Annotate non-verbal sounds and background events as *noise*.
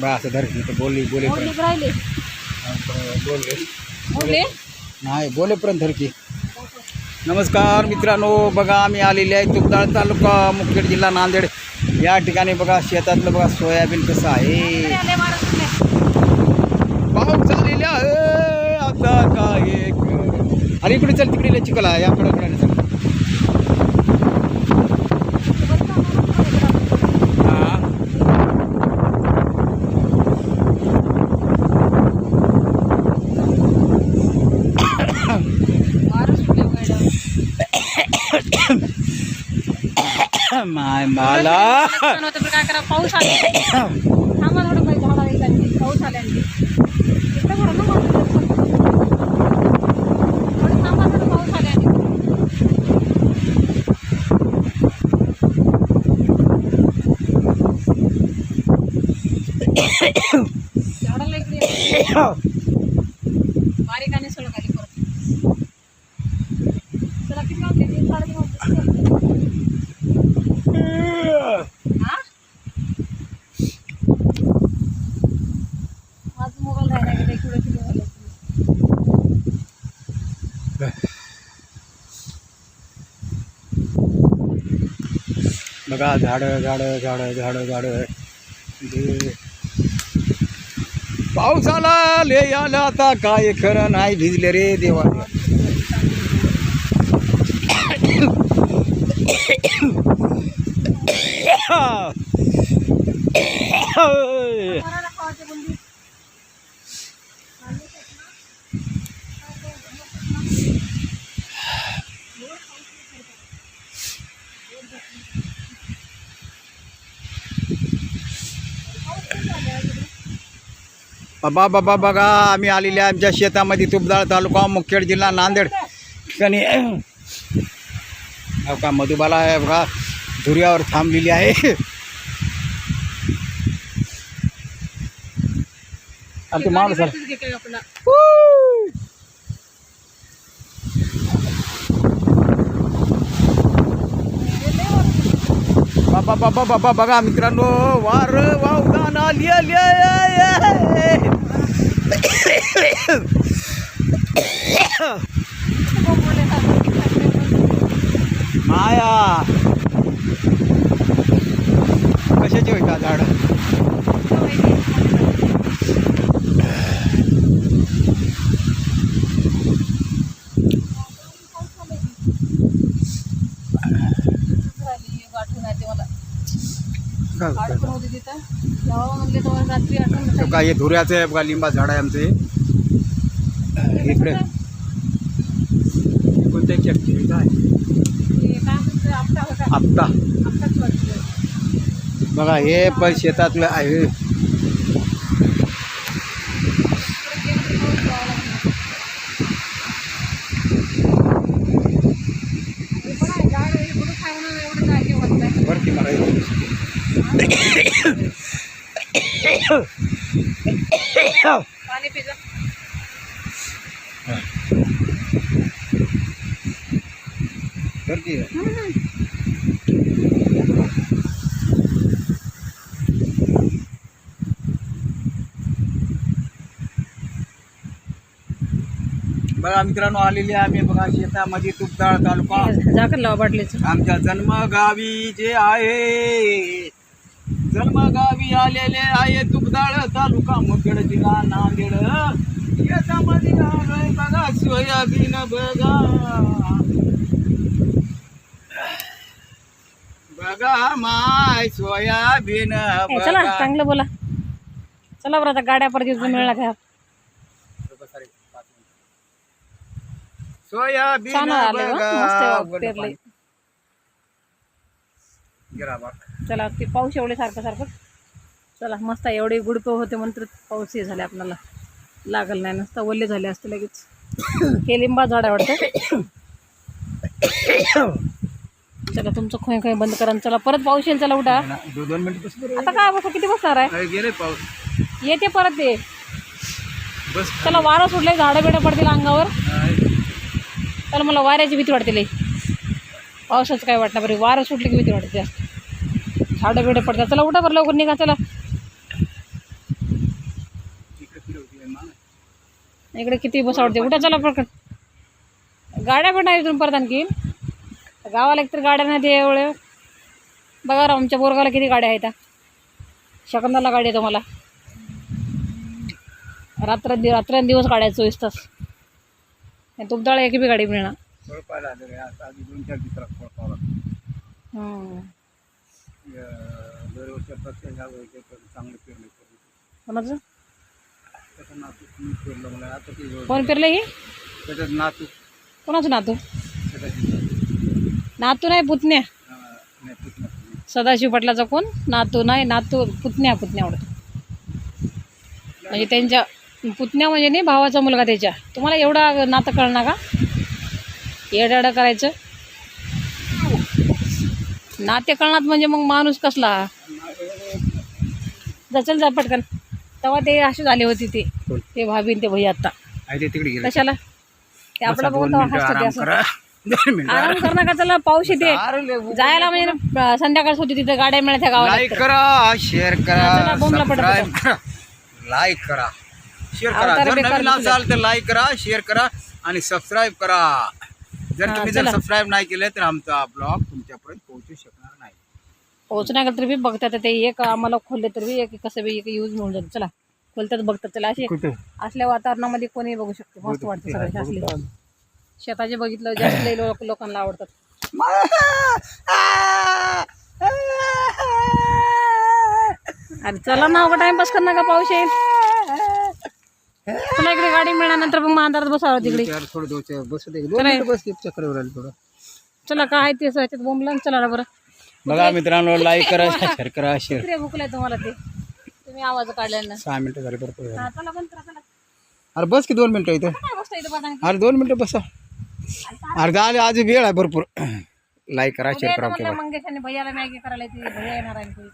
बा असं धर की इथं बोलली बोलेपर्यंत राहिले. बोलले. बोलले नाही बोलेपर्यंत धर की नमस्कार मित्रांनो बघा आम्ही आलेले आहे तुपदाळ तालुका मुखेड जिल्हा नांदेड. या ठिकाणी बघा शेतातलं बघा सोयाबीन कसं आहे. पाऊस आहे. आता काय अरे इकडे चल तिकडे आहे याकडे इकडे चल हा. वारं सुटले मॅडम. माय मला नुकसान होतं पण काय करा पाऊस आले थांबा थोडं काही झाडा एक आणखी. पाऊस आले आणखी. इकडं भरून ना माणसं. थोडं थांबा थोडं पाऊस आले आणखी. झाडाला इकडे ये. बारीक आणि सडक आली परत चला किती वाजले तीन साडेतीन वाजले हा माझा मोबाईल राहिला गेला इकडे किती झाले बघा झाडं झाडं झाडं झाडं झाडं पावसाला ले आला आता काय खरं नाही भिजले रे देवा बाबा बाबा बघा आम्ही आलेले आमच्या शेतामध्ये तुपदाळ तालुका मुखेड जिल्हा नांदेड. ठिकाणी *coughs* हो का मधुबाला आहे बघा धुऱ्यावर थांबलेली आहे. आणि माणूस बाबा बाबा बाबा बघा मित्रांनो वार वावदान आली आली माया कशाची होता झाड आठवण येते मला आठवण होती तिथं जेव्हा म्हणले तेव्हा रात्री आठवण काय हे धुऱ्याचं आहे बघा लिंबा झाड आहे आमचे. इकडे कोणत्या केक काय काय वाटतं बघा हे पण शेतातलं आहे. पाणी पिजा. बघा मित्रांनो आलेले आम्ही बघा शेतामध्ये तुपदाळ तालुका. झाकण लावा बाटलीचं. आमच्या जन्मगावी जे आहे जन्मगावी आलेले आहे तुपदाळ तालुका मुखेड जिल्हा नांदेड. शेतामध्ये आलोय बघा सोयाबीन बघा. बघा माय सोयाबीन चला चांगलं बोला. चला बरं आता गाड्या परत मिळणार सोयाबीन छान आले हो, मस्त पेरले. चला ते पाऊस एवढे सारखं सारखं. चला मस्त एवढे गुडपे होते म्हणून तर पाऊस हे झाले आपल्याला. लागल नाही नसता ओले झाले असते लगेच. *coughs* हे लिंबा झाड आहे वाटतं. चला तुमचं खोय खोय बंद करा चला परत पाऊस येईल चला उठा. दोन मिनिट. आता काय बसा किती बसणार आहे? पाऊस. येते परत ते. चला वारं सुटले झाडं बिडं पडतील अंगावर. तर मला वाऱ्याची भीती वाटते लई. पावसाचं काय वाटणार बरं? वारं सुटलं की भीती वाटते जास्त. झाडं बिडं पडतात. चला उठा बरं लवकर निघा चला. इकडे किती बस आवडते. उठा चला प्रकट गाड्या पण नाही इथून परत आणखी गावाला एकतर गाड्या नाही ते एवढे बघा राव आमच्या बोरगावला किती गाड्या आहेत शकंदाला गाडी येतो मला रात्र रात्रंदिवस गाड्या चोवीस तास. तुमच्याकडे एक बी गाडी मिळणार. कोळपायला आलं रे आता आधी दोन चार दिवसाला कोळपावला हम्म. दरवर्षापेक्षा ह्या वर्षी चांगलं पेरलं कोणाचं? त्याचं नातू मी पेरलं मला. आता ते कोण ही? त्याच्यात नातू. कोणाचं नातू? नातू नाही पुतण्या. नाही पुतण्या. सदाशिव पाटलाचा कोण? नातू नाही नातू पुतण्या पुतण्या आवडतो. म्हणजे त्यांच्या पुतण्या म्हणजे नाही भावाचा मुलगा त्याच्या. तुम्हाला एवढा नातं कळणार का? येडाडा करायचं. नाते कळणार म्हणजे मग माणूस कसला? जा चल जा पटकन. तेव्हा ते असे झाले होते ते? ते भाभी न ते भैया आता कशाला? ते आपलं बघून आराम करा. कर नका चला पाऊस येते. जायला म्हणजे ना, संध्याकाळ होती तिथे गाड्या मिळत्या गावाला. लाईक करा शेअर करा बोंबला करा. लाईक करा. शेअर करा. जर नवीन असाल तर लाईक करा शेअर करा आणि सबस्क्राईब करा. जर तुम्ही जर. सबस्क्राईब नाही केलं तर आमचा ब्लॉग तुमच्यापर्यंत पोहोचू शकणार नाही. पोहोचण्याकडे तरी बी बघतात. ते एक आम्हाला खोलले तर बी एक कसं बी एक यूज म्हणून जातं. चला. खोलतात बघतात. चला असे असल्या वातावरणामध्ये कोणी बघू शकते. मस्त वाटतं सगळे असले. शेताचे बघितलं जास्त लोकांना आवडतात. *laughs* अरे चला ना टाइमपास कर का पाऊस येईल. पुन्हा इकडे गाडी मिळाल्यानंतर मग अंधारात बसावं तिकडे. यार थोडं दोन बसू दे. दोन मिनिटं बस चक्कर आली थोडं. चला काय ते ह्याच्यात बोंबला चला ना बरं. बघा मित्रांनो लाईक करा शेअर करा शेअर भुकलाय तुम्हाला ते. तुम्ही आवाज काढल्यानं सहा मिनिटं झाले हा चला पण चला. अरे बस की दोन मिनिटं इथं. बसता अरे दोन मिनिटं बसा. अरे झाले आज वेळ आहे भरपूर. लाईक करा शेअर करा म्हणलं मंगेश आणि भैयाला मॅगी करायला ती भैया येणार आहे.